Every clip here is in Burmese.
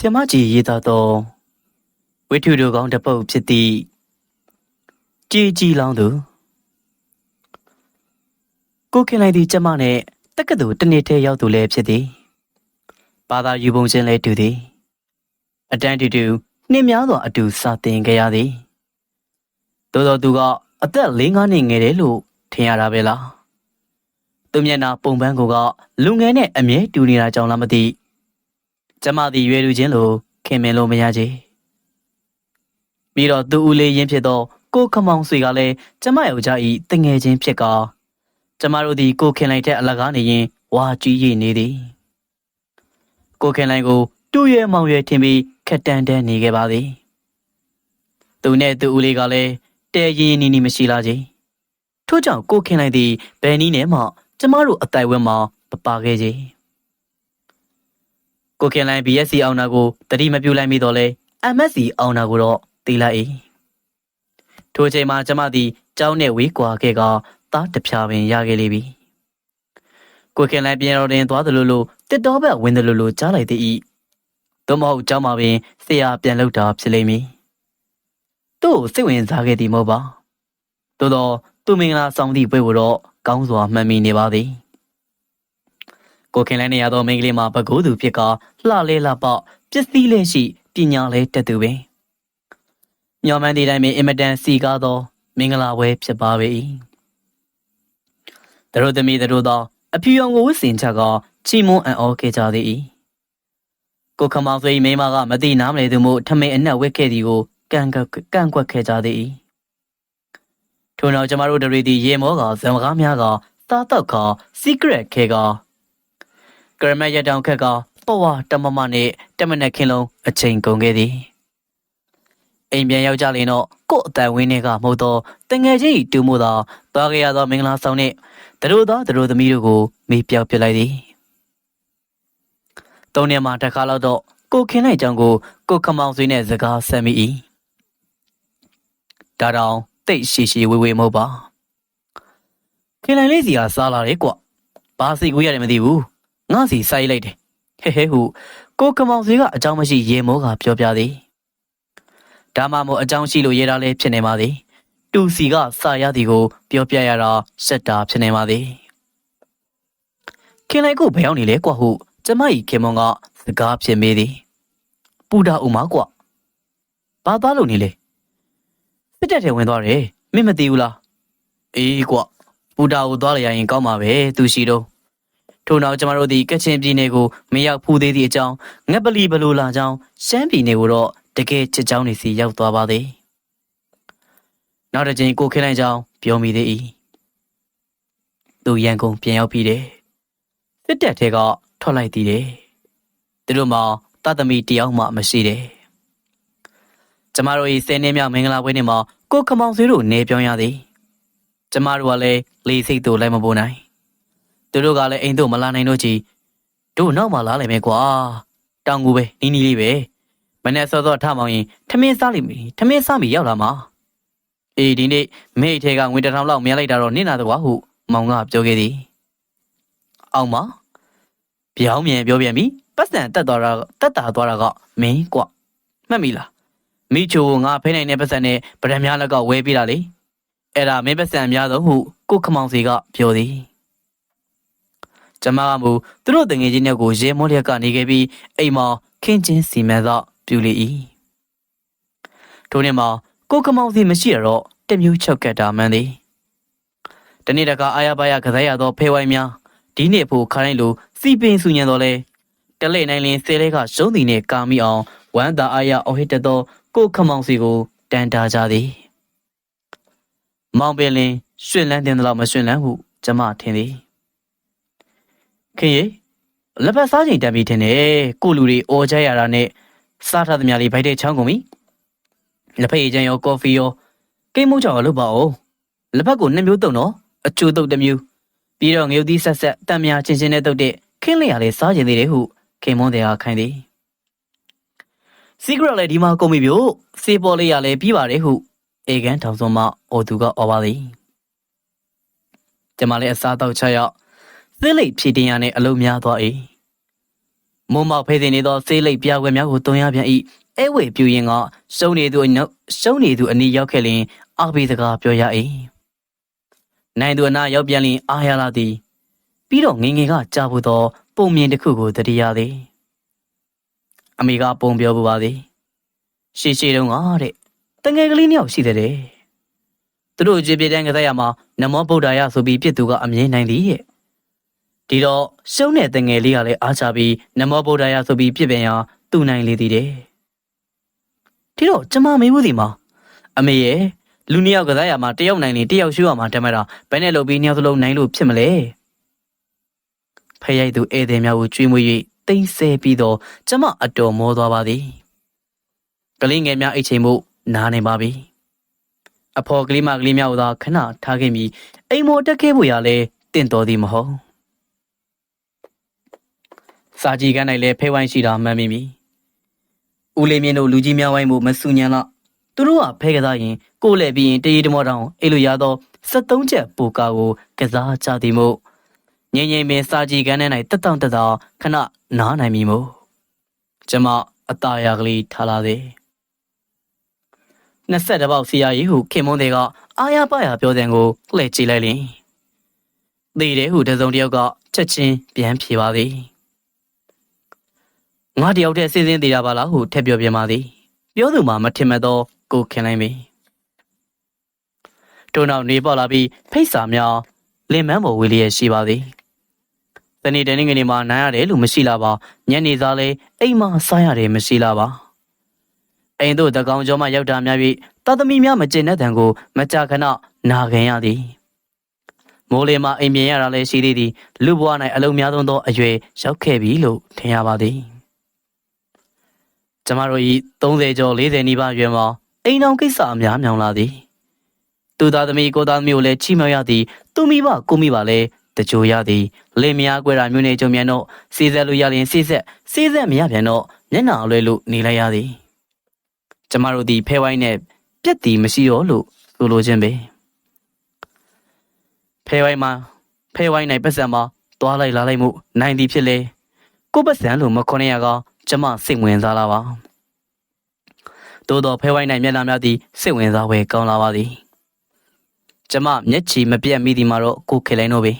ဆ iam ကြီးရေးသားသောဝိထုတို့ကောင်းတစ်ပုဒ်ဖြစ်သည့်ကြည်ကြည်လောင်းသူကိုခင်လိုက်သည့်ကျမနဲ့တက္ကသိုလ်တစ်နှစ်တည်းရောက်သူလည်းဖြစ်သည်ဘာသာယူပုံချင်းလည်းတူသည်အတန်းတူတူနှင်းများစွာအတူစာသင်ခဲ့ရသည်သို့တော်သူကအသက်၄၅နှစ်ငယ်တယ်လို့ထင်ရတာပဲလားသူမျက်နှာပုံပန်းကိုကလူငယ်နဲ့အမြဲတူနေတာကြောင့်လားမသိ ကျမသည်ရွယ်လူချင်းလိုခင်မင်လို့မရချေပြီးတော့သူဦးလေးရင်းဖြစ်သောကိုခမောင်ဆွေကလည်းကျမယောက်ျားဤတငယ်ချင်းဖြစ်ကာကျမတို့သည်ကိုခင်လိုက်တဲ့အလကားနေရင်ဝါကြီးရည်နေသည်ကိုခင်လိုက်ကိုတူရဲမောင်ရဲထင်ပြီးခက်တန်တန်နေခဲ့ပါသည်သူနဲ့သူဦးလေးကလည်းတဲရင်နီနီမရှိလာချေထို့ကြောင့်ကိုခင်လိုက်သည်ဘယ်နည်းနဲ့မှကျမတို့အတိုင်ဝက်မှာမပါခဲ့ချေ ကိုခင်လိုက် BSC အောင်နာကိုတတိမပြူလိုက်မိတော့လဲ MSC အောင်နာကိုတော့တီးလိုက်၏ထိုအချိန်မှာကျမသည်ကြောင်းနဲ့ဝေးကွာခဲ့ကသားတစ်ဖြာပင်ရခဲ့လေပြီကိုခင်လိုက်ပြန်တော်တင်သွားသလိုလိုတစ်တော်ဘက်ဝင်သလိုလိုကြားလိုက်သည်၏သို့မဟုတ်ကြောင်းမှာပင်ဆရာပြန်လောက်တာဖြစ်လိမ့်မည်သူ့ကိုစိတ်ဝင်စားခဲ့သည်မဟုတ်ပါသို့တော့သူမင်္ဂလာဆောင်သည့်ပွဲကိုတော့ကောင်းစွာမှတ်မိနေပါသည် ကိုခင်လိုက်နေရသောမိန်းကလေးမှာပကိုးသူဖြစ်ကလှလဲလှပပစ္စည်းလေးရှိပညာလဲတက်သူပင်မျော်မှန်းသည့်တိုင်းပင်အင်မတန်စီကားသော မင်္ဂလာပွဲဖြစ်ပါ၏သူတို့သမီးတို့သောအဖြူရောင်ကိုဝတ်ဆင်ချကချီမွန်းအံ့ဩခဲ့ကြသည်ကိုခမောင်ဆွေမိမကမသိနားမလဲသူမို့ထမိန်အနက်ဝက်ခဲ့သည်ကိုကန့်ကန့်ကွက်ခဲ့ကြသည်ထို့နောက်ကျမတို့တို့သည်ရေမောကဇံကားများကသားတော့က secret ခဲက ကရမတ်ရတောင်ခက်ကပေါ်ဝတမမနဲ့တမနက်ခင်းလုံးအချိန်ကုန်ခဲ့သည်အိမ်ပြန်ရောက်ကြလင်တော့ကို့အတန်ဝင်းတွေကမဟုတ်တော့တငယ်ချင်းတူမှုသာသွားခဲ့ရသောမင်္ဂလာဆောင်နဲ့သူတို့သားသူတို့သမီးတို့ကိုမေးပြောက်ပြလိုက်သည်သုံးနှစ်မှတစ်ခါလောက်တော့ကိုခင်လိုက်ကြောင်ကိုကိုခမောင်ဆွေးနဲ့စကားဆက်မိ၏ဒါတောင်တိတ်ရှိရှိဝေးဝေးမဟုတ်ပါခင်လိုက်လေးစီကစားလာတယ်ကွဘာစိတ်ကူးရတယ်မသိဘူး ငါစီစိုက်လိုက်တယ်ဟဲဟဲဟုကိုကမောင်ဆွေကအကြောင်းမရှိရေမိုးကပြောပြသည်ဒါမှမဟုတ်အကြောင်းရှိလို့ရေးတာလည်းဖြစ်နေပါသည်တူစီကစာရသည်ကို ပြောပြရတာစက်တာဖြစ်နေပါသည်ခင်လိုက်ကိုဘယ်ရောက်နေလဲကွဟုကျမကြီးခင်မွန်ကစကားဖြစ်မေးသည်ပူတာဦးမကွဘာသားလို့နေလဲစစ်တပ်ထဲဝင်သွားတယ်မင်းမသိဘူးလားအေးကွပူတာကိုသွားလျရင်ကောင်းပါပဲသူရှိတော့ ထို့နောက်ကျမတို့ဒီကချင်ပြည်နယ်ကိုမရောက်ဖူးသေးသည့်အကြောင်းငက်ပလီဘလိုလာကြောင်းရှမ်းပြည်နယ်ကိုတော့တကယ်ချစ်ကြောင်းနေစီရောက်သွားပါသည်နောက်တစ်ချိန်ကိုခင်းလိုက်ကြောင်းပြောမိသေး၏သူရန်ကုန်ပြန်ရောက်ပြီးတယ်စစ်တပ်ထဲကထွက်လိုက်သေးတယ်သူတို့မှတသမီတယောက်မှမရှိတယ်ကျမတို့၏ဆယ်နှစ်မြောက်မင်္ဂလာပွဲနေ့မှာကိုခမောင်ဆွေးတို့နေပြောင်းရသည်ကျမတို့ကလည်းလေးစိတ်တို့လိုက်မပိုးနိုင် သူတို့ကလည်းအိမ်တို့မလာနိုင်တော့ချီတို့နောက်မှလာလိုက်မယ်ကွာတောင်ကူပဲနီးနီးလေးပဲမနေ့စောစောထမောင်ရင်ထမင်းစားလိမ့်မယ်ထမင်းစားပြီးရောက်လာမှာအေးဒီနေ့မိထဲကငွေတစ်ထောင်လောက်မြင်လိုက်တာတော့နင့်နာတော့ဟုမောင်ကပြောခဲ့သည်အောင်မပြောင်းမြန်ပြောပြန်ပြီပတ်စံတက်သွားတာတက်တာသွားတာကမင်းကွမှတ်မိလားမိချိုငါဖိနိုင်တဲ့ပတ်စံနဲ့ဗရံများလက်ကဝဲပြတာလေအဲ့ဒါမင်းပတ်စံအများဆုံးဟုကိုခမောင်စီကပြောသည် ကျမကမူသူတို့တငယ်ချင်းတွေကိုရဲမောလျက်ကနေခဲ့ပြီးအိမ်မှာခင်းချင်းစီမံသောပြူလေ၏ထိုနေ့မှာကိုကမောင်စီမရှိတော့တမျိုးချုပ်ကတ်တာမှန်းသည်တနေ့တကာအာရပါရကစားရသောဖဲဝိုင်းများဒီနေ့ဖို့ခိုင်းလိုစီပင်ဆူညံတော်လဲတလဲနိုင်လင်းဆဲလဲကရှုံးသည်နဲ့ကာမိအောင်ဝမ်းသာအာရအော်ဟစ်တသောကိုခမောင်စီကိုတန်တာကြသည်မောင်ပင်လင်းရွှင်လန်းတင်သလောက်မရွှင်လန်းဟုကျမထင်သည် ခင်ရေလက်ဖက်စားချိန်တန်ပြီးထင်တယ်ကိုလူတွေအော်ကြရတာနဲ့စားထားသမျှလေးဗိုက်တဲ့ချောင်းကုန်ပြီလက်ဖက်ရည်ချမ်းရောကော်ဖီရောကိတ်မုတ်ချော်လုပ်ပါဦးလက်ဖက်ကိုနှစ်မျိုးတုံတော့အချိုတုတ်တစ်မျိုးပြီးတော့ငရုတ်သီးဆက်ဆက်တံမြာချင်းချင်းနဲ့တုတ်တဲ့ခင်းလျာလေးစားကျင်သေးတယ်ဟုခင်မွန်းတဲ့အားခိုင်းသည် secret လည်းဒီမှာကုန်ပြီဗျို့စေပေါ်လေးရလည်းပြီးပါတယ်ဟုအေကန်ထောင်စုံမအော်သူကအော်ပါသည်ကျမလည်းအစားတော့ချက်ရောက် သစ်လိပ်ဖြည့်တင်ရနဲ့အလုံးများသွား၏မုံမောက်ဖေးစင်နေသောဆေးလိပ်ပြားခွဲများကိုတွန်းရပြန်၏အဲဝေပြူရင်ကရှုံးနေသူအနောက်ရှုံးနေသူအနီးရောက်ခဲ့လျင်အာဘီစကားပြောရ၏နိုင်သူအနာရောက်ပြန်လျင်အာရလာသည်ပြီးတော့ငငယ်ကကြားဖို့သော ပုံမြင်တစ်ခုကိုတတိယသည်အမေကပုံပြောပူပါသည်ရှေ့ရှေ့တုန်းကတဲ့တငယ်ကလေးနှစ်ယောက်ရှိတဲ့တဲ့သူတို့ကြွေပြတဲ့ကစားရမှာနမောဗုဒ္ဓယဆိုပြီးပြစ်သူကအမြင်နိုင်သည်တဲ့ ဒီတော့ရှုံးတဲ့တငယ်လေးကလည်းအားချပြီးနမောဗုဒ္ဓယဆိုပြီးပြစ်ပင်ရာသူ့နိုင်လေသည်တဲ့ဒီတော့ကျမမေးမှုဒီမှာအမေရဲ့လူနှစ်ယောက်ကစားရမှာတယောက်နိုင်ရင်တယောက်ရှုရမှာတမက်တာဘယ်နဲ့လုပ်ပြီးနှစ်ယောက်စလုံးနိုင်လို့ဖြစ်မလဲဖဲရိုက်သူဧည့်သည်များကိုကြွေးမွေး၍တိမ့်ဆဲပြီးတော့ကျမအတော်မောသွားပါသည်ကလေးငယ်များအိတ်ချိန်မှုနားနေပါပြီအဖော်ကလေးမကလေးများကိုသာခဏထားခဲ့ပြီးအိမ်မောတက်ခဲ့ဖို့ရလဲတင့်တော်သည်မဟုတ် စာကြည့်ကန်း၌လည်းဖဲဝိုင်းရှိတာမှန်မိပြီဦးလေးမြင့်တို့လူကြီးများဝိုင်းမှုမဆူညံတော့သူတို့ကဖဲကစားရင်ကိုယ်လည်းပြီးရင်တရေတမောတောင်အဲ့လိုရသော73ချက်ပူကာကိုကစားကြသည်မို့ငိမ့်ငိမ့်ပင်စာကြည့်ကန်းထဲ၌တက်တောင့်တက်တောင့်ခဏနားနိုင်ပြီမို့ကျမအตาရကလေးထားလာသည်20တပေါက်စီယာကြီးဟုခင်မွန်းတွေကအာရပါရပြောတဲ့ကိုလှည့်ကြည့်လိုက်လင်သေတယ်ဟုတစုံတစ်ယောက်ကချက်ချင်းပြန်ဖြေပါသည် ငါတယောက်တည်းစီစဉ်သေးတာပါလားဟုထက်ပြောပြပါသည် ပြောသူမှမထင်မဲ့သောကိုခင်လိုက်ပြီတို့နောက်နေပေါ်လာပြီးဖိတ်စာများလင်မန်းပေါ်ဝေလျက်ရှိပါသည်တနေ့တနေ့ငနေ့မှာနိုင်ရတယ်လို့မရှိလာပါညနေသားလဲအိမ်မှာစားရတယ်မရှိလာပါအိမ်တို့တကောင်ကျော်မှရောက်တာများပြီးတသမီများမကျင်တဲ့တန်ကိုမကြခဏနာခံရသည်မိုးလေမှာအိမ်မြင်ရတာလည်းရှိသေးသည်လူဘဝ၌အလုံးများဆုံးသောအရွယ်ရောက်ခဲ့ပြီလို့ထင်ရပါသည် ကျမတို့ဤ30ကျော်40နီးပါးအရွယ်မှာအိမ်တော်ကိစ္စအများမြောင်လာသည်သူသားသမီးကိုသားသမီးကိုလည်းချီးမြှောက်ရသည်သူမိဘကိုမိဘလည်းတကြိုရသည်လင်မယားကွဲတာမျိုးနေကြုံမြန်တော့စီးဆက်လို့ရရင်စီးဆက်စီးဆက်မရပြန်တော့မျက်နှာအလွဲလို့နေလိုက်ရသည်ကျမတို့ဒီဖဲဝိုင်းနဲ့ပြက်တီမရှိတော့လို့ဆိုလိုခြင်းပဲဖဲဝိုင်းမှာဖဲဝိုင်းနိုင်ပတ်စံမှာတွားလိုက်လာလိုက်မှုနိုင်သည်ဖြစ်လေကိုပတ်စံလို့မခွန်ရက ကျမစိတ်ဝင်စားလာပါတိုးတော့ဖဲဝိုင်းနိုင်မျက်နှာများသည်စိတ်ဝင်စားဝယ်ကောင်းလာပါသည်ကျမမျက်ချီမပြတ်မိသည်မှာတော့ကိုခေလိုင်းတို့ပဲ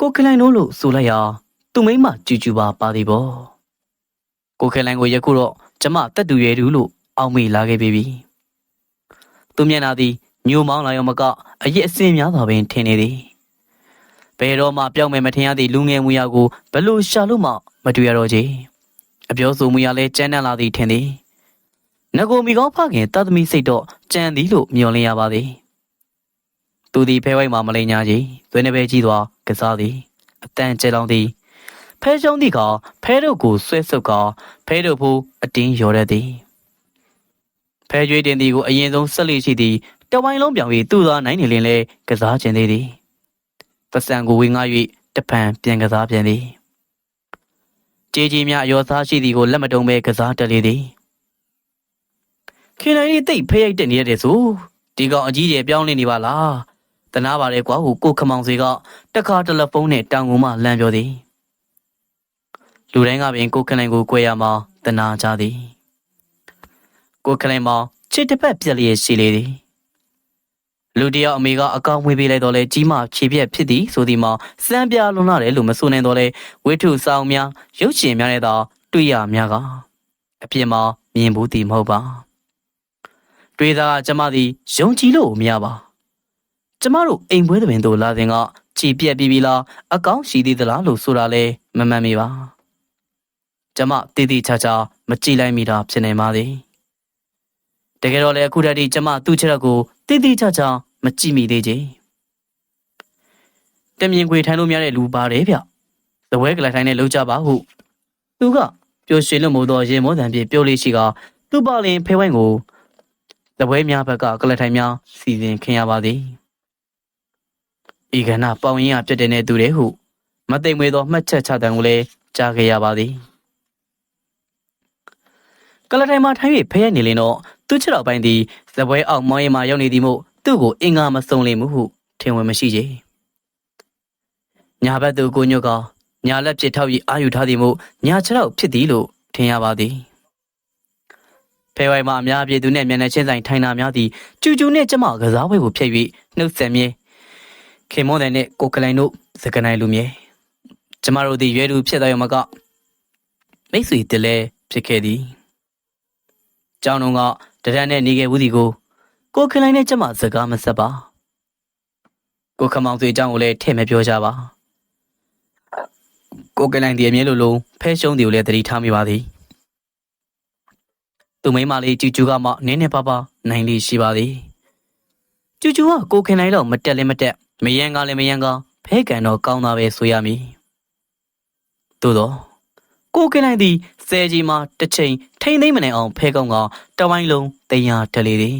ကိုခေလိုင်းတို့လို့ဆိုလိုက်ရာသူမိမကျူကျူပါပါသည်ပေါ့ကိုခေလိုင်းကိုယခုတော့ကျမတက်တူရဲတူလို့အောက်မေ့လာခဲ့ပြီသူမျက်နှာသည်ညိုမောင်းလာရောမကအရက်အစင်းများစွာပင်ထင်နေသည် ဘယ်တော့မှပြောင်းမယ်မထင်ရသည့်လူငယ်မူရကိုဘလို့ရှာလို့မှမတွေ့ရတော့ချေအပြောဆိုမူရလဲကြမ်းတမ်းလာသည်ထင်သည်ငကိုမီကောင်းဖခင်တသမီစိတ်တော့ကြံသည်လို့မျှော်လင့်ရပါသည်သူသည်ဖဲဝိုက်မှာမလိန်ညာကြီးသွေးနှပဲကြီးသွားကစားသည်အတန်ကျဲလောင်းသည်ဖဲရှုံးသည်ကဖဲတို့ကိုဆွဲဆုပ်ကဖဲတို့ဖို့အတင်းရော်ရသည်ဖဲကျွေးတင်သည်ကိုအရင်ဆုံးဆက်လက်ရှိသည်တဝိုင်းလုံးပြောင်၍သူ့သားနိုင်နေလင်လဲကစားခြင်းသေးသည် ပစံကိုဝေငှ၍တပံပြန်ကစားပြန်သည်ကြေးကြီးများအယောသားရှိသည်ကိုလက်မတုံပဲကစားတက်လေသည်ခင်နိုင်လေးတိတ်ဖဲရိုက်တက်နေရတယ်ဆိုဒီကောင်အကြီးကျယ်ပြောင်းလဲနေပါလားတနာပါလေကွာဟိုကိုခမောင်စီကတခါတယ်လီဖုန်းနဲ့တောင်ကုန်မှလမ်းပြောသည်လူတိုင်းကပင်ကိုခလိုင်ကိုကြွယ်ရမှာတနာကြသည်ကိုခလိုင်မှာချစ်တစ်ဖက်ပြက်လျက်ရှိလေသည် လူတယောက်အမေကအကောင့်ဝေးပေးလိုက်တော့လဲကြီးမခြေပြက်ဖြစ်သည်ဆိုသည်မှာစမ်းပြလွန်လာတယ်လို့မဆိုနိုင်တော့လဲဝိထုဆောင်များရုပ်ရှင်များနဲ့သာတွေ့ရများကအပြင်မှာမြင်ဘူးသည်မဟုတ်ပါတွေးသားကကျမသည်ယုံကြည်လို့မရပါကျမတို့အိမ်ပွဲသဘင်တို့လာစဉ်ကကြည်ပြက်ပြီးပြီလားအကောင့်ရှိသေးသလားလို့ဆိုတာလဲမမှန်မိပါကျမတည်တည်ချာချာမကြည့်လိုက်မိတာဖြစ်နေပါသည် တကယ်တော့လေအခုတည်းကကျမသူ့ချက်တော့ကိုတည်တည်ချာချာမကြည့်မိသေးချေတမြင်ခွေထိုင်လို့များတဲ့လူပါတယ်ဗျသပွဲကလေးထိုင်နဲ့လှုပ်ကြပါဟုသူကပျော်ရွှင်လို့မို့တော့ရေမောတံပြေပြောလေးရှိကသူ့ပါလင်ဖဲဝိုင်းကိုသပွဲများဘက်ကကလထိုင်များစီစဉ်ခင်ရပါသည်ဤကဏပေါင်ရင်ကပြတ်တဲ့နေသူတွေဟုမသိမ့်မွေသောမှတ်ချက်ချတံကိုလည်းကြားခဲ့ရပါသည်ကလထိုင်မှာထိုင်၍ဖဲရနေလင်တော့ သူ့ချက်တော်ပိုင်းသည်ဇပွဲအောင်မောင်းရင်မှရောက်နေသည်မို့သူ့ကိုအင်္ဂါမစုံလင်မှုဟုထင်ဝင်မရှိကြညာဘက်သူကိုညွတ်ကညာလက်ပြစ်ထောက်ပြီးအာယူထားသည်မို့ညာခြေထောက်ဖြစ်သည်လို့ထင်ရပါသည်ဖဲဝိုင်မှာအများပြည်သူနဲ့မျက်နှာချင်းဆိုင်ထိုင်တာများသည်ကျူကျူနဲ့ကျမကစားပွဲကိုဖျက်၍နှုတ်ဆက်မြဲခင်မွန်တဲ့နဲ့ကိုကလိုင်တို့စကနိုင်လူမြဲကျမတို့သည်ရွယ်သူဖြစ်တော်ရမကမိတ်ဆွေတလဲဖြစ်ခဲ့သည်ကျောင်းတော်က တရန်နဲ့နေခဲ့ဘူးဒီကိုကိုကလိုင်နဲ့ကျမစကားမဆက်ပါကိုခမောင်ဆွေအကြောင်းကိုလည်းထည့်မပြောကြပါကိုကလိုင်ဒီအမြဲလိုလိုဖဲရှုံးဒီကိုလည်းတတိထားမိပါသည်သူမိန်းမလေးကျူကျူကမှနင်းနေပါပါနိုင်လေးရှိပါသည်ကျူကျူကကိုခင်နိုင်တော့မတက်လည်းမတက်မယန်းကလည်းမယန်းကဖဲကန်တော့ကောင်းတာပဲဆိုရမည်သို့တော့ ကိုခင်နိုင်သည်ဆယ်ကြီးမှာတစ်ချိန်ထိမ့်သိမ့်မနေအောင်ဖဲကောင်းကတဝိုင်းလုံးတရားတက်လေသည်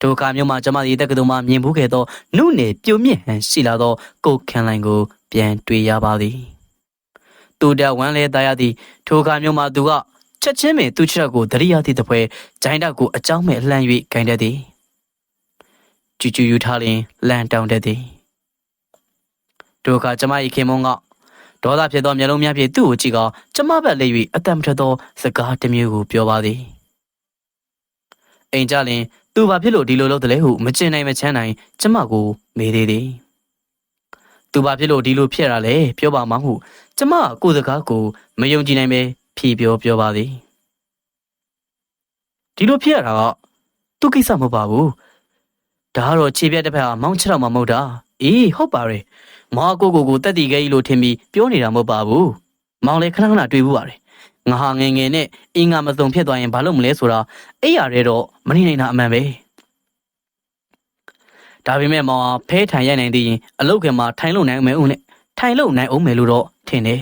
ဒုက္ခမျိုးမှာကျမသည်တက္ကသိုလ်မှာမြင်ဘူးခဲ့သောနုနယ်ပြုံမြင့်ဟန်ရှိလာသောကိုခင်နိုင်ကို ပြန်တွေ့ရပါသည်သူတက်ဝမ်းလဲသားရသည်ထိုအခါမျိုးမှာသူကချက်ချင်းပင်သူ့ချက်ကိုတရိယာသည့်တပွဲဂျိုင်းတောက်ကိုအကြောင်းမဲ့လှမ်း၍ဂိုင်းတတ်သည်ကျူကျူယူထားလင်လန်တောင်းတတ်သည်တို့ကကျမ၏ခင်မုံက ဒေါသဖြစ်သောမျက်လုံးများဖြင့်သူ့ကိုကြည့်ကကျမဘက်လေး၍အတံမထသောစကားတစ်မျိုးကိုပြောပါသည်အိမ်ကြလင်သူဘာဖြစ်လို့ဒီလိုလုပ်တယ်လဲဟုမကျင်နိုင်မချမ်းနိုင်ကျမကိုမေးသေးသည်သူဘာဖြစ်လို့ဒီလိုဖြစ်ရလဲပြောပါမဟုကျမကကိုယ်စကားကိုမယုံကြည်နိုင်ပဲဖြေပြောပြောပါသည်ဒီလိုဖြစ်ရတာကသူ့ကိစ္စမဟုတ်ပါဘူးဒါကတော့ခြေပြက်တစ်ဖက်ကမောင်းချတော့မှမဟုတ်တာအေးဟုတ်ပါရဲ့ မောင်ကိုကိုကိုတက်တီခဲကြီးလို့ထင်ပြီးပြောနေတာမဟုတ်ပါဘူးမောင်လည်းခဏခဏတွေ့ဘူးပါတယ်ငါဟာငယ်ငယ်နဲ့အင်းငါမစုံဖြစ်သွားရင်ဘာလုပ်မလဲဆိုတာအဲ့ရတဲ့တော့မနေနိုင်တာအမှန်ပဲဒါပေမဲ့မောင်ဟာဖဲထိုင်ရိုက်နိုင်သေးရင်အလုတ်ကမှာထိုင်လို့နိုင်မယ်ဦးနဲ့ထိုင်လို့နိုင်အောင်မယ်လို့တော့ထင်တယ်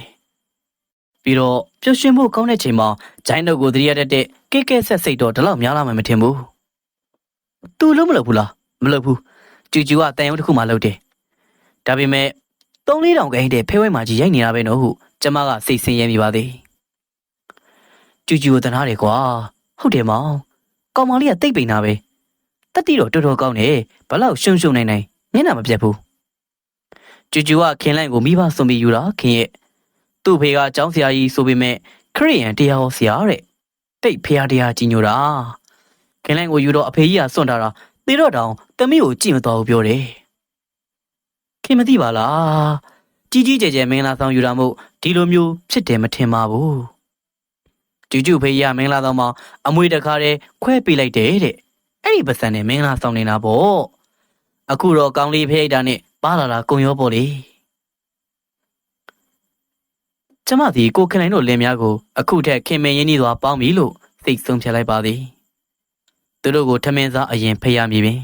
ပြီးတော့ပျော်ရွှင်ဖို့ကောင်းတဲ့ချိန်မှာဂျိုင်းတို့ကိုတရိရတတ်တဲ့ကိကဲဆက်စိတ်တော့ဒီလောက်များလာမှမထင်ဘူး။ तू လုံးမလုပ်ဘူးလား မလုပ်ဘူး။ကျူကျူကတန်ရုံတစ်ခုမှလုပ်တယ်။ဒါပေမဲ့ သုံးလေးတောင်ကိန်းတဲ့ဖဲဝဲမှာကြီးရိုက်နေတာပဲနော်ဟုကျမကစိတ်ဆင်းရဲမိပါသေး။ကျူကျူကိုတနာတယ်ကွာ။ဟုတ်တယ်မောင်။ကောင်မလေးကတိတ်ပိန်တာပဲ။တက်တီတော့တော်တော်ကောင်းတယ်။ဘလောက်ရှုံရှုံနိုင်နိုင်မျက်နှာမပြတ်ဘူး။ကျူကျူကခင်လိုက်ကိုမိဘစွန်ပြီးယူတာခင်ရဲ့သူ့ဖေကကျောင်းဆရာကြီးဆိုပေမဲ့ခရိယန်တရားဟောဆရာတဲ့တိတ်ဖះတရားကြီးညိုတာခင်လိုင်းကိုယူတော့အဖေကြီးကစွန့်ထားတာသေတော့တောင်တမိကိုကြည့်မတော်ဘူးပြောတယ် ခင်မသိပါလားကြီးကြီးကျယ်ကျယ်မင်္ဂလာဆောင်ယူတာမို့ဒီလိုမျိုးဖြစ်တယ်မထင်ပါဘူးကျူကျူဖေးရမင်္ဂလာဆောင်မှာအမွေတခါတည်းခွဲပေးလိုက်တယ်တဲ့အဲ့ဒီပစံနဲ့မင်္ဂလာဆောင်နေတာပေါ့အခုတော့ကောင်းလေးဖေးရိုက်တာနဲ့ပါလာတာကုံရောပေါ့လေကျမသည်ကိုခင်နိုင်တို့လင်များကိုအခုထက်ခင်မင်ရင်းနှီးစွာပေါင်းပြီလို့စိတ်ဆုံးဖြတ်လိုက်ပါသည်သူတို့ကိုထမင်းစားအရင်ဖိတ်ရမည်ပင်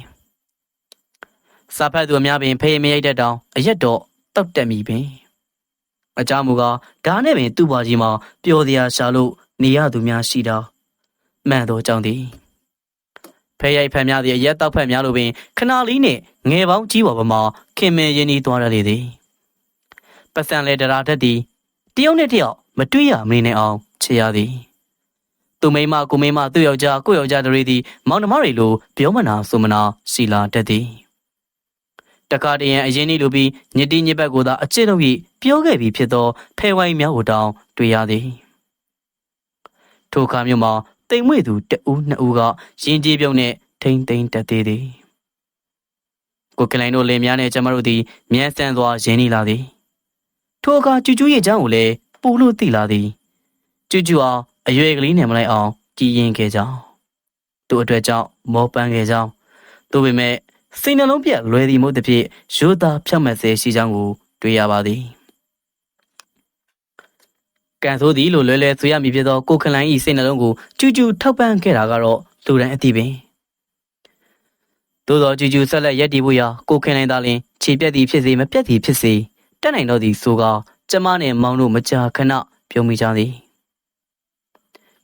စာဖတ်သူအများပင်ဖေးမရိုက်တဲ့တောင်အရက်တော့တောက်တက်မည်ပင်အကြောင်းမူကားဒါနဲ့ပင်သူ့ဘွားကြီးမှာပျော်စရာရှာလို့နေရသူများရှိတာမှန်တော့ကြောင်းသည်ဖေးရိုက်ဖက်များသည်အရက်တောက်ဖက်များလိုပင်ခဏလေးနဲ့ငယ်ပေါင်းကြီးပေါ်ပမာခင်မင်ရင်းနှီးသွားရလေသည်ပတ်စံလေတရာတက်သည်တယောက်နဲ့တယောက်မတွေ့ရမနေနိုင်အောင်ချေရသည်သူမိမကိုမိမသူ့ယောက်ျားကိုယ့်ယောက်ျားတို့သည် မောင်နှမတွေလိုပြောမနာဆိုမနာစီလာတတ်သည် တခါတရံအရင်နေ့လိုပြီးညတိညစ်ဘက်ကိုသာအချစ်လို့ပြီးပြောခဲ့ပြီးဖြစ်သောဖဲဝိုင်းများကိုတောင်တွေ့ရသည်ထိုအခါမျိုးမှာတိမ်မွေ့သူတဦးနှစ်ဦးကရင်ကြီးပြုံးနဲ့ထိမ့်သိမ့်တက်သေးသည်ကိုကလိုင်တို့လင်များနဲ့ကျမတို့သည်မြန်းဆန်းစွာရင်းနေလာသည်ထိုအခါကျူကျူရဲ့အကြောင်းကိုလည်းပူလို့သိလာသည်ကျူကျူအောင်အရွယ်ကလေးနဲ့မလိုက်အောင်ကြည်ရင်ခဲ့ကြောင်းသူ့အတွက်ကြောင့်မောပန်းခဲ့ကြောင်းသို့ပေမဲ့ စိတ်နှလုံးပြက်လွယ်သည်မို့တစ်ဖြစ်ရိုးသားဖြောက်မှတ်စေရှိကြောင်းကိုတွေ့ရပါသည်ကန်ဆိုးသည်လို့လွယ်လွယ်ဆိုရမည်ဖြစ်သောကိုခလိုင်း၏စိတ်နှလုံးကိုကျူကျူထောက်ပံ့ခဲ့တာကတော့လူတိုင်းအသိပင်သို့သောကျူကျူဆက်လက်ရက်တည်ဖို့ရာကိုခင်လိုင်းသားလင်ခြေပြက်သည်ဖြစ်စေမပြက်သည်ဖြစ်စေတက်နိုင်တော့သည်ဆိုကကျမနဲ့မောင်တို့မကြာခဏပြုံးမိကြသည်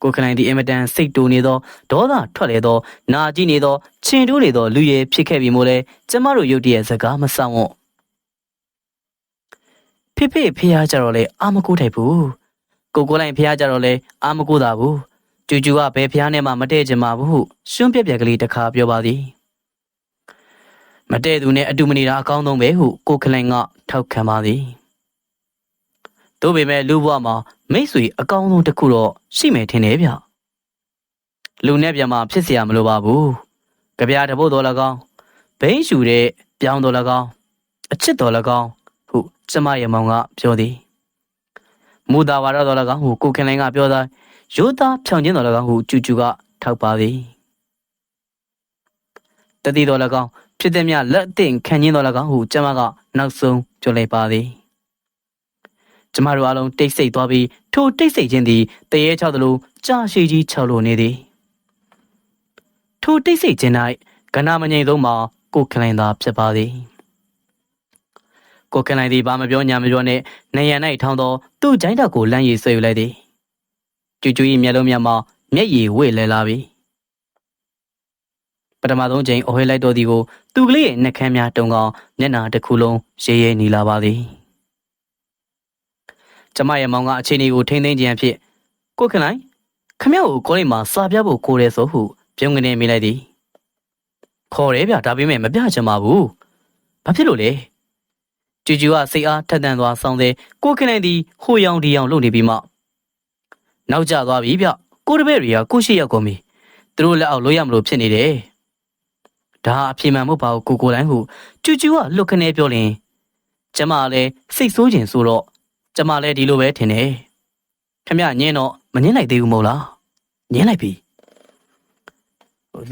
ကိုခလိုင်းသည်အင်မတန်စိတ်တူနေသောဒေါသထွက်လေသောနာကြည့်နေသောချင်တူးနေသောလူရည်ဖြစ်ခဲ့ပြီမို့လဲကျမတို့ရုတ်တရက်စကားမဆောင်ဝတ်ဖေဖေဖေးကြတော့လေအာမကိုထိုက်ဘူးကိုကိုလိုက်ဖေးကြတော့လေအာမကိုတာဘူးကျူကျူကဘယ်ဖေးနဲ့မှမတည့်ချင်ပါဘူးဟုရှွန့်ပြက်ပြက်ကလေးတစ်ခါပြောပါသည်မတည့်သူနဲ့အတူမနေတာအကောင်းဆုံးပဲဟုကိုခလိုင်းကထောက်ခံပါသည် တို့ပေမဲ့လူဘဝမှာမိတ်ဆွေအကောင်းဆုံးတစ်ခုတော့ရှိမယ်ထင်တယ်ဗျလူနဲ့ပြန်မှာဖြစ်เสียမလိုပါဘူးကြပြတပုတ်တော်၎င်းဘိန်းရှူတဲ့ပြောင်းတော်၎င်းအချစ်တော်၎င်းဟုကျမရဲ့မောင်ကပြောသည်မူတာဝါဒတော်၎င်းဟုကိုခင်လိုင်းကပြောသားရိုးသားဖြောင်ခြင်းတော်၎င်းဟုကျူကျူကထောက်ပါသည်တတိတော်၎င်းဖြစ်သည်မြလက်အင့်ခံခြင်းတော်၎င်းဟုကျမကနောက်ဆုံးပြောလိုက်ပါသည် ကျမတို့အားလုံးတိတ်ဆိတ်သွားပြီးထိုတိတ်ဆိတ်ခြင်းသည်တရေချောက်သလိုကြာရှည်ကြီးချောက်လိုနေသည်ထိုတိတ်ဆိတ်ခြင်း၌ကဏမငိမ့်သုံးမှာကိုခလိုင်သာဖြစ်ပါသည်ကိုခလိုင်သည်ဘာမပြောညာမပြောနဲ့နေရန်၌ထောင်းသောသူ့ဂျိုင်းတောက်ကိုလမ်းရည်ဆွဲယူလိုက်သည်ကျူကျူ၏မျက်လုံးမျက်မှောက်မျက်ရည်ဝေ့လဲလာပြီပထမဆုံးချိန်အဟွေးလိုက်တော်သည်ကိုသူကလေးရဲ့နှက်ခမ်းများတုံကောင်မျက်နှာတစ်ခုလုံးရဲရဲနီလာပါသည် ကျမရဲ့မောင်ကအခြေအနေကိုထိမ့်သိမ်းခြင်းအဖြစ်ကိုခင်လိုက်ခမရကိုကောလိပ်မှာစာပြဖို့ကိုရဲဆိုဟုပြုံးကနေမိလိုက်သည်ခေါ်တယ်ဗျဒါပေမဲ့မပြချင်ပါဘူးဘာဖြစ်လို့လဲကျူကျူကစိတ်အားထက်သန်သွားဆောင်သေးကိုခင်လိုက်သည်ဟိုရောင်ဒီရောင်လုပ်နေပြီးမှနောက်ကျသွားပြီဗျကိုတပည့်တွေကကိုရှိရောက်ကုန်ပြီသူတို့လက်အောက်လို့ရမလို့ဖြစ်နေတယ်ဒါအပြေမှန်မဟုတ်ပါဘူးကိုကိုတိုင်းဟုကျူကျူကလွတ်ခနဲပြောလင်ကျမကလည်းစိတ်ဆိုးခြင်းဆိုတော့ ကျမလည်းဒီလိုပဲထင်တယ်ခမညင်းတော့မညင်းလိုက်သေးဘူးမို့လားညင်းလိုက်ပြီ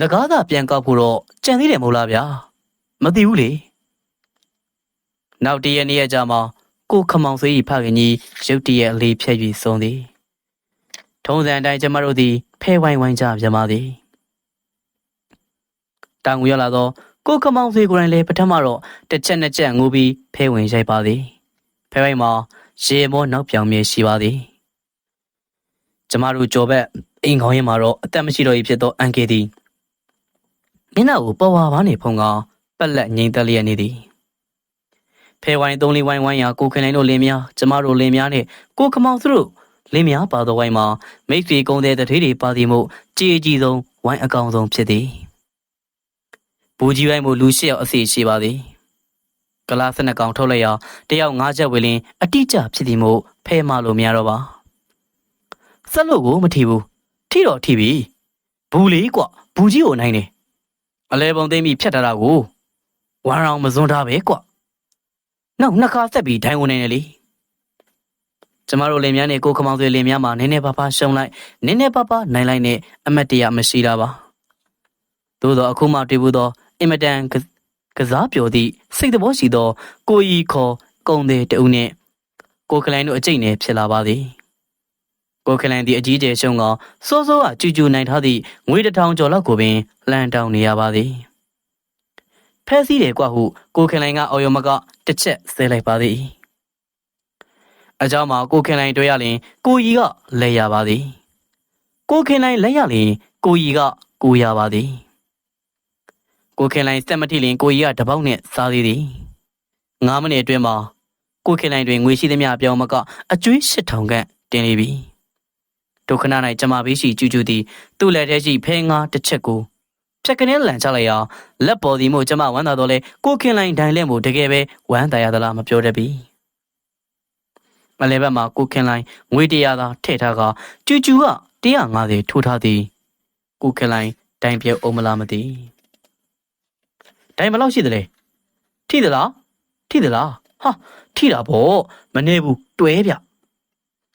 လကားသာပြန်ကောက်ဖို့တော့ကြံသေးတယ်မို့လားဗျာမသိဘူးလေနောက်တည့်ရက်နေ့ရက်ကြာမှာကိုခမောင်ဆွေးဤဖခင်ကြီးရုတ်တရက်အလေးဖြတ်၍ဆုံးသည်ထုံးစံအတိုင်းကျမတို့သည်ဖဲဝိုင်းဝိုင်းကြပြန်ပါသည်တောင်ငူရောက်လာတော့ကိုခမောင်ဆွေးကိုယ်တိုင်လည်းပထမတော့တစ်ချက်နှစ်ချက်ငိုပြီးဖဲဝင်ရိုက်ပါသည်ဖဲဝိုင်းမှာ ရေမောနောက်ပြောင်မြေရှိပါသည်ကျမတို့ကြော်ဘက်အိမ်ခေါင်းရင်မှာတော့အသက်မရှိတော့၏ဖြစ်သောအန်ကေသည်မျက်နှာကိုပေါ်ဝါပါနေဖုံကပက်လက်ငိမ့်သက်လျက်နေသည်ဖဲဝိုင်းသုံးလေးဝိုင်းဝိုင်းရာကိုခင်လိုင်းတို့လင်းများကျမတို့လင်းများနှင့်ကိုခမောင်သူတို့လင်းများပါသောဝိုင်းမှာမိတ်ဆွေကုန်းတဲ့တထေးတွေပါသည်မို့ကြည်အကြီးဆုံးဝိုင်းအကောင်ဆုံးဖြစ်သည်ဘူကြီးဝိုင်းမို့လူရှစ်ယောက်အစီရှိပါသည် ကလာစနစ်ကောင်ထုတ်လိုက်ရတယောက်၅ချက်ဝေလင်းအတိအကျဖြစ်သည်မို့ဖဲမလို့မရတော့ပါဆက်လို့ကိုမထီဘူးထီတော့ထီပြီဘူးလေးကွဘူးကြီးကိုနိုင်တယ်အလဲပုံသိမ့်ပြီးဖြတ်ထားတာကိုဝမ်းအောင်မစွန်းထားပဲကွနောက်နှစ်ခါဆက်ပြီးဒိုင်းဝင်နေတယ်လေကျမတို့လင်မြန်းနဲ့ကိုခမောင်သွေးလင်မြန်းမှာနည်းနည်းပါးပါးရှုံလိုက်နည်းနည်းပါးပါးနိုင်လိုက်နဲ့အမတ်တရမရှိတာပါသို့တော့အခုမှတွေ့ဘူးတော့အင်မတန် က ကစားပြောသည့်စိတ်သဘောရှိသော ကိုကြီးခေါ်ကုံတဲ့တဦးနှင့်ကိုကလိုင်းတို့အကျိတ်နဲ့ဖြစ်လာပါသည်ကိုကလိုင်းသည်အကြီးကျယ်ရှုံးကစိုးစိုးကကျူကျူနိုင်ထားသည့်ငွေတစ်ထောင်ကျော်လောက်ကိုပင်လှန်တောင်းနေရပါသည်ဖဲစည်းတယ်ကွဟုကိုကလိုင်းကအော်ယမကတစ်ချက်ဆဲလိုက်ပါသည်အเจ้าမှာကိုခင်လိုင်းတွေ့ရလျင်ကိုကြီးကလဲရပါသည်ကိုခင်လိုင်းလဲရလျင်ကိုကြီးကကိုရပါသည် ကိုခင်လိုင်းစက်မတိလင်ကိုကြီးကတပေါက်နဲ့စားသေးသည်9မိနစ်အတွင်းမှာကိုခင်လိုင်းတွင်ငွေရှိသမျှပြောင်းမကအကျွေး8000ခန့်တင်နေပြီဒုက္ခနာ၌ကျမဘေးရှိကျူးကျူးသည်သူ့လက်ထဲရှိဖဲငါတစ်ချက်ကိုဖြက်ကနေလန်ချလိုက်ရာလက်ပေါ်သည်မို့ကျမဝမ်းသာတော့လဲကိုခင်လိုင်းဒိုင်လက်မို့တကယ်ပဲဝမ်းသာရသလားမပြောတတ်ပြီမလဲဘက်မှာကိုခင်လိုင်းငွေ100သာထည့်ထားကကျူးကျူးက150ထိုးထားသည်ကိုခင်လိုင်းဒိုင်ပြုတ်အောင်မလားမသိ ဒိုင်ဘယ်လောက်ရှိသလဲထိသလားထိသလားဟာထိတာပေါ့မနေဘူးတွဲဗျ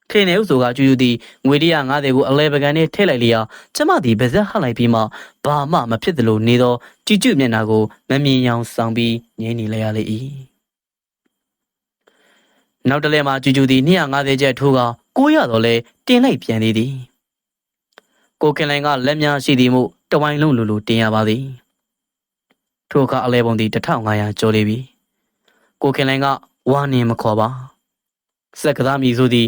ခေနေဥဆိုကကျူကျူသည်ငွေ150ကိုအလဲပကံနဲ့ထည့်လိုက်လျာကျမသည်ဗဇက်ဟလိုက်ပြီးမှဘာမှမဖြစ်သလိုနေသောကြည်ကျမျက်နှာကိုမမြင်ရောင်ဆောင်ပြီးငြင်းနေလိုက်ရလေ၏နောက်တလဲမှာကျူကျူသည်250ကျပ်ထိုးက900တော့လဲတင်လိုက်ပြန်သေးသည်ကိုခင်လိုင်ကလက်များရှိသည်မို့တဝိုင်းလုံးလိုလိုတင်ရပါသည် ထိုအခါအလဲပုံသည်1500ကျော်လေပြီကိုခင်လိုင်ကဝါနေမခေါ်ပါစက်ကစားမည်ဆိုသည်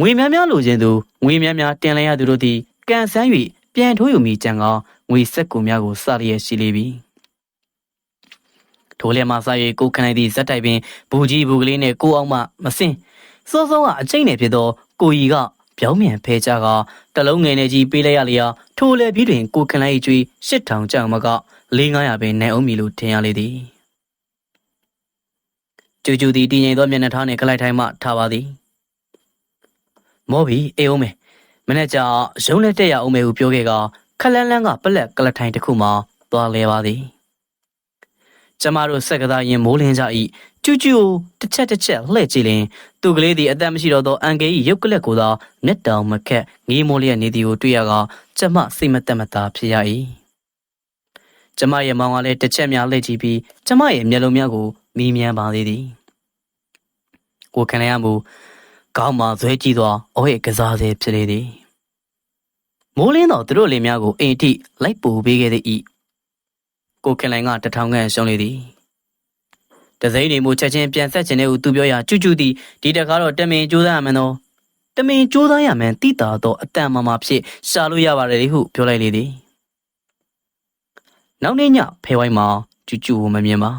ငွေများများလိုချင်သူငွေများများတင်လိုက်ရသူတို့သည်ကန်ဆန်း၍ပြန်ထိုးယူမိကြံကငွေဆက်ကူများကိုစရရဲ့ရှိလေပြီထိုလျက်မှစ၍ကိုခနိုင်သည့်ဇက်တိုက်ပင်ဘူကြီးဘူကလေးနှင့်ကိုအောင်မှမစင်စောစောကအကျိတ်နယ်ဖြစ်သောကိုကြီးက ပြောင်းမြန်ဖဲကြကတလုံးငယ်နဲ့ကြီးပေးလိုက်ရလျာထိုလေပြီးတွင်ကိုခနိုင်၏ကျွေး8000ကျပ်မက4900ပင်နိုင်အောင်မီလို့ထင်ရလေသည်ကျူကျူသည်တည်ငြိမ်သောမျက်နှာထားနှင့်ခလိုက်ထိုင်းမှထားပါသည်မောပြီအေးအောင်မယ်မနေ့ကျရုံးလက်တက်ရအောင်မယ်ဟုပြောခဲ့ကခလန်းလန်းကပလက်ကလထိုင်တစ်ခုမှသွားလဲပါသည်ကျမတို့ဆက်ကစားရင်မိုးလင်းကြ၏ ကျူးကျူးတစ်ချက်တစ်ချက်လှည့်ကြည့်လင်သူကလေးသည်အသက်မရှိတော့သောအန်ကေ၏ရုပ်ကလက်ကိုသာမျက်တောင်မခက်ငေးမိုးလျက်နေသည်ကိုတွေ့ရကကျမစိတ်မသက်မသာဖြစ်ရ၏ကျမရဲ့မောင်ကလည်းတစ်ချက်များလှည့်ကြည့်ပြီးကျမရဲ့မျက်လုံးများကိုမီးမြန်းပါသေးသည်ကိုခဏရမူကောင်းမှဇွဲကြည့်သောအဝိကစားစေဖြစ်လေသည်မိုးလင်းတော့သူတို့လင်များကိုအိမ်အထိလိုက်ပူပေးခဲ့သည်ဤကိုခင်လိုင်ကတထောင်ခန့်ရှုံးလေသည် တစိမ့်နေမှုချက်ချင်းပြန်ဆက်ခြင်းနဲ့ဟုသူပြောရာကျူးကျူးသည်ဒီတကားတော့တမင်ကြိုးစားရမယ်နော်တမင်ကြိုးစားရမယ်တိတာတော့အတန်မမဖြစ်ရှာလို့ရပါတယ်လေဟုပြောလိုက်လေသည်နောက်နေ့ညဖဲဝိုင်းမှာကျူးကျူးကိုမမြင်ပါ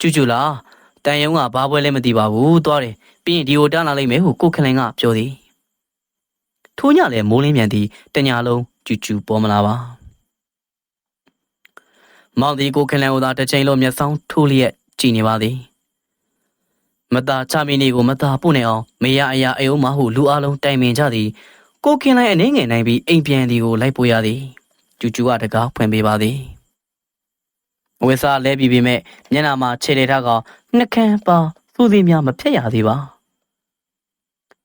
ကျူးကျူးလားတန်ယုံကဘာပွဲလဲမသိပါဘူးသွားတယ်ပြီးရင်ဒီကိုတန်းလာလိမ့်မယ်ဟုကိုခင်လိုင်ကပြောသည်ထိုညလည်းမိုးလင်းမြန်သည်တညာလုံးကျူးကျူးပေါ်မလာပါ မောင်သည်ကိုခင်လန်ကိုသာတစ်ချိန်လုံးမျက်စောင်းထိုးလျက်ကြည်နေပါသည်မသားချမီနီကိုမသားပို့နေအောင်မေရအရာအယုံမဟုလူအလုံးတိုင်ပင်ကြသည်ကိုခင်လိုက်အနေငယ်နိုင်ပြီးအိမ်ပြန်သည်ကိုလိုက်ပို့ရသည်ကျူကျူကတကားဖွင့်ပေးပါသည်အဝိစာလဲပြီးပေမဲ့မျက်နှာမှာခြေလေထားကောင်နှကန်းပါသူ့သည်များမဖြတ်ရသေးပါ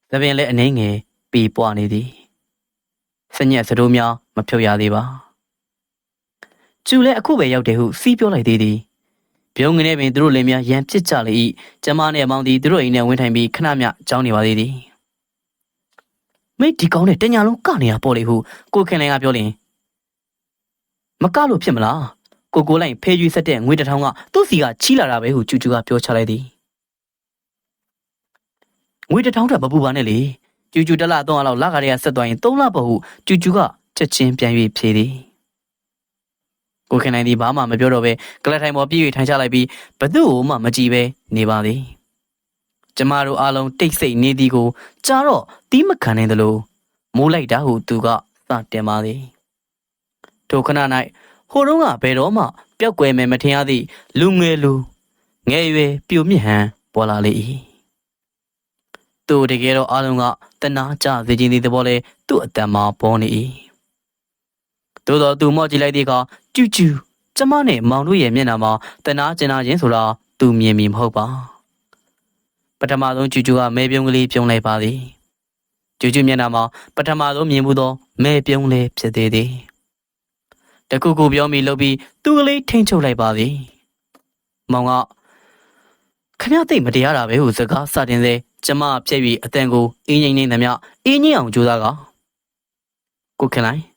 သပင်လည်းအနေငယ်ပီပွားနေသည်စညက်စတိုးများမဖြုတ်ရသေးပါ ကျူလည်းအခုပဲရောက်တယ်ဟုစီးပြောလိုက်သေးသည်။ပြုံးငနေပင်သူတို့လည်းများရန်ပစ်ကြလေ၏။ကျမနဲ့မောင်သည်သူတို့အိမ်ထဲဝင်ထိုင်ပြီးခဏမျှကြောင်းနေပါသေးသည်။မိတ်ဒီကောင်းနဲ့တညာလုံးကနေရပေါ့လေဟုကိုခင်လင်ကပြောလင်မကလို့ဖြစ်မလား။ကိုကိုလိုက်ဖေးရွေးဆက်တဲ့ငွေတစ်ထောင်ကသူ့စီကချီးလာတာပဲဟုကျူကျူကပြောချလိုက်သည်ငွေတစ်ထောင်ထပ်မပူပါနဲ့လေကျူကျူတစ်လသုံးလလောက်လကားတွေကဆက်သွားရင်သုံးလပေါ့ဟုကျူကျူကချက်ချင်းပြန်၍ဖြေသည် ကိုခင်နိုင်သည်ဘာမှမပြောတော့ပဲကလထိုင်ပေါ်ပြေး၍ထိုင်ချလိုက်ပြီးဘသူ့ကိုမှမကြည့်ပဲနေပါသည်ကျမတို့အားလုံးတိတ်ဆိတ်နေသည်ကိုကြားတော့တီးမခံနိုင်သလိုမိုးလိုက်တာဟုသူကစတင်ပါသည်ထိုခဏ၌ဟိုတုန်းကဘယ်တော့မှပျောက်ကွယ်မယ်မထင်ရသည့်လူငယ်လူငယ်ရွယ်ပြိုမြင့်ဟန်ပေါ်လာလေ၏သူတကယ်တော့အားလုံးကတနာကြစေခြင်းဒီသဘောလဲသူ့အတန်မှာပေါ်နေ၏ သို့တော့သူမော့ကြည့်လိုက်တဲ့အခါကျူးကျူးကျမနဲ့မောင်တို့ရဲ့မျက်နှာမှာတနာကျင်နာခြင်းဆိုတာသူမြင်မိမဟုတ်ပါပထမဆုံးကျူးကျူးကမဲပြုံးကလေးပြုံးလိုက်ပါသည်ကျူးကျူးမျက်နှာမှာပထမဆုံးမြင်မှုသောမဲပြုံးလေးဖြစ်သေးသည်တခုခုပြောမိလို့ပြီးသူ့ကလေးထိန်ချုပ်လိုက်ပါသည်မောင်ကခမရသိမ့်မတရားတာပဲဟုစကားစတင်စေကျမပြည့်ပြီးအတန်ကိုအင်းငိမ့်နေသမျှအင်းငိမ့်အောင်ကြိုးစားကကိုခင်လိုက်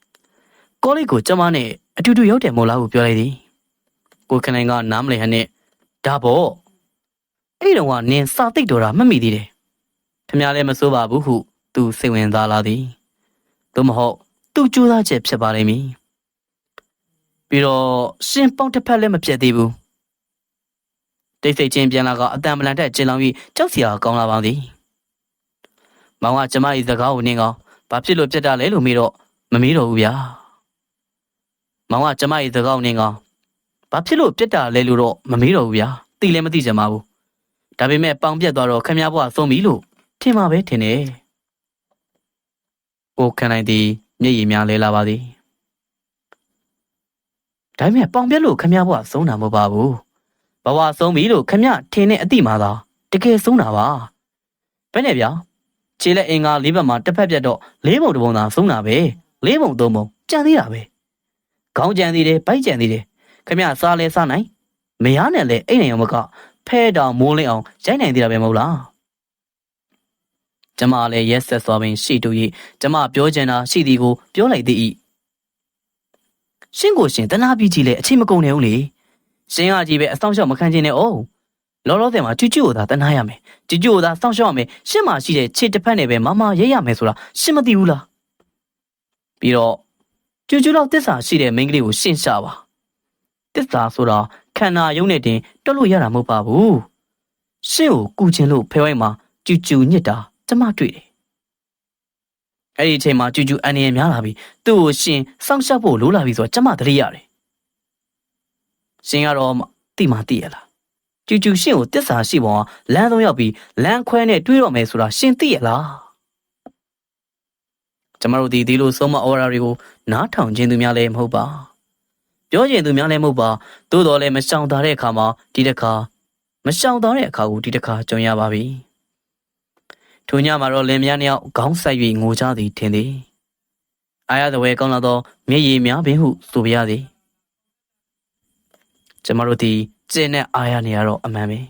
ကောလေးကိုကျမနဲ့အတူတူရောက်တယ်မို့လားဟုပြောလိုက်သည်ကိုခင်လိုက်ကနားမလည်ဟန်နဲ့ဒါပေါ့အဲ့တုန်းကနင်းစာသိတ်တော်တာမှတ်မိသေးတယ်ခမရလည်းမစိုးပါဘူးဟုသူစိတ်ဝင်စားလာသည်သို့မဟုတ်သူကြိုးစားချက်ဖြစ်ပါလိမ့်မည်ပြီးတော့ရှင်ပေါင်းတစ်ဖက်လည်းမပြတ်သေးဘူးတိတ်ဆိတ်ချင်းပြန်လာကအတန်ပလန်တက်ကျင်လောင်ပြီးကြောက်စရာကောင်းလာပါသည်။မောင်ကကျမ၏စကားကိုနင်းကောဘာဖြစ်လို့ပြတ်တာလဲလို့မေးတော့မမေးတော့ဘူးဗျာ။ မောင်ကကျမ၏စကားကိုနင်းကောဘာဖြစ်လို့ပြတ်တာလဲလို့တော့မမေးတော့ဘူးဗျာ။သိလည်းမသိကြပါဘူး။ဒါပေမဲ့ပေါင်ပြတ်သွားတော့ခမည်းဘွားဆုံးပြီလို့ထင်မှာပဲထင်တယ်။ကိုခံနိုင်သည်မျက်ရည်များလဲလာပါသည်။ဒါပေမဲ့ပေါင်ပြတ်လို့ခမည်းဘွားဆုံးတာမဟုတ်ပါဘူး။ဘဝဆုံးပြီလို့ခမထင်တဲ့အတိမှသာတကယ်ဆုံးတာပါဘယ်နဲ့ဗျာခြေလက်အင်္ဂါလေးဘက်မှာတစ်ဖက်ပြတ်တော့လေးပုံတစ်ပုံသာဆုံးတာပဲလေးပုံသုံးပုံကြံသေးတာပဲ ခေါင်းကြံသေးတယ်ဗိုက်ကြံသေးတယ်ခမစားလဲစားနိုင်မရနဲ့လဲအိတ်နေအောင်မကဖဲတောင်မိုးလင်းအောင်ရိုက်နိုင်သေးတာပဲမဟုတ်လားကျမလည်းရက်ဆက်စွာပင်ရှိတူ၏ကျမပြောချင်တာရှိသည်ကိုပြောလိုက်သည်၏ရှင်းကိုရှင်တနာပြီးကြည့်လေအချိန်မကုန်နေဘူးလေရှင်းရကြီးပဲအဆောင်ရှောက်မခံချင်နဲ့အောင်လောလောဆယ်မှာကျူကျူကိုသာတနာရမယ်ကျူကျူကိုသာစောင့်ရှောက်ရမယ်ရှင်းမှာရှိတဲ့ခြေတစ်ဖက်နဲ့ပဲမမရဲရမယ်ဆိုတာရှင်းမသိဘူးလားပြီးတော့ ကျူကျူတော့တစ္ဆာရှိတဲ့မိန်းကလေးကိုရှင်းရှာပါတစ္ဆာဆိုတာခန္ဓာယုံနဲ့တင်တွက်လို့ရတာမဟုတ်ပါဘူးရှင်းကိုကူချင်လို့ဖဲဝိုင်းမှာကျူကျူညစ်တာကျမတွေ့တယ်အဲ့ဒီအချိန်မှာကျူကျူအန်ရများလာပြီသူ့ကိုရှင်စောင့်ရှောက်ဖို့လိုလာပြီဆိုတော့ကျမသတိရတယ်ရှင်ကတော့တိမှသိရလားကျူကျူရှင်ကိုတစ္ဆာရှိပုံကလမ်းသုံးရောက်ပြီးလမ်းခွဲနဲ့တွေးတော့မယ်ဆိုတာရှင်သိရလား ကျမတို့ဒီဒီလိုဆုံးမဩဝါဒတွေကိုနားထောင်ခြင်းသူများလည်းမဟုတ်ပါပြောခြင်းသူများလည်းမဟုတ်ပါသို့တော်လည်းမရှောင်သာတဲ့အခါမှာဒီတစ်ခါမရှောင်သာတဲ့အခါကိုဒီတစ်ခါကြုံရပါပြီထိုညမှာတော့လင်မယားနှစ်ယောက်ခေါင်းဆိုင်၍ငိုကြသည်ထင်သည်အာရသဝဲကောင်းလာသောမျက်ရည်များပင်ဟုဆိုပြရသည်ကျမတို့ဒီကျင်းနဲ့အာရနေရတော့အမှန်ပဲ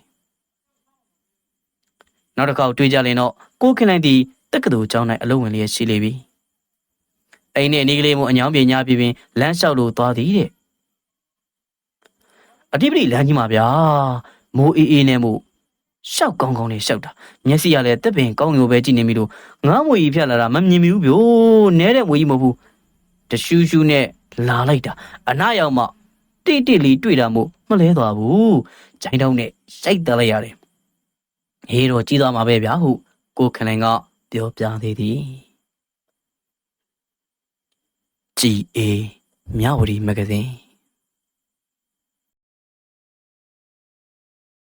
နောက်တစ်ခေါက်တွေ့ကြရင်တော့ကိုခင်လိုက်သည်တက္ကသိုလ်ကျောင်း၌အလုပ်ဝင်လျက်ရှိလေပြီ အိမ်နဲ့အနီးကလေးမို့အညောင်းပြေညပြပင်လမ်းလျှောက်လို့သွားသည်တဲ့အဓိပတိလမ်းကြီးမှာဗျာမိုးအေးအေးနဲ့မို့ရှောက်ကောင်းကောင်းနဲ့ရှောက်တာမျက်စိကလည်းတက်ပင်ကောင်းညိုပဲကြည့်နေပြီလို့ငားမွေကြီးဖြတ်လာတာမမြင်မိဘူးဗျို့နဲတဲ့မွေကြီးမဟုတ်ဘူးတရှူးရှူးနဲ့လာလိုက်တာအနာရောက်မှတိတိလေးတွေ့တာမို့မလဲသွားဘူးဂျိုင်းတောင်းနဲ့ရိုက်တက်လိုက်ရတယ်ဟေးတော့ကြီးသွားမှာပဲဗျာဟုကိုခလိုင်ကပြောပြသေးသည် ကြည်အေမြဝတီမဂ္ဂဇင်း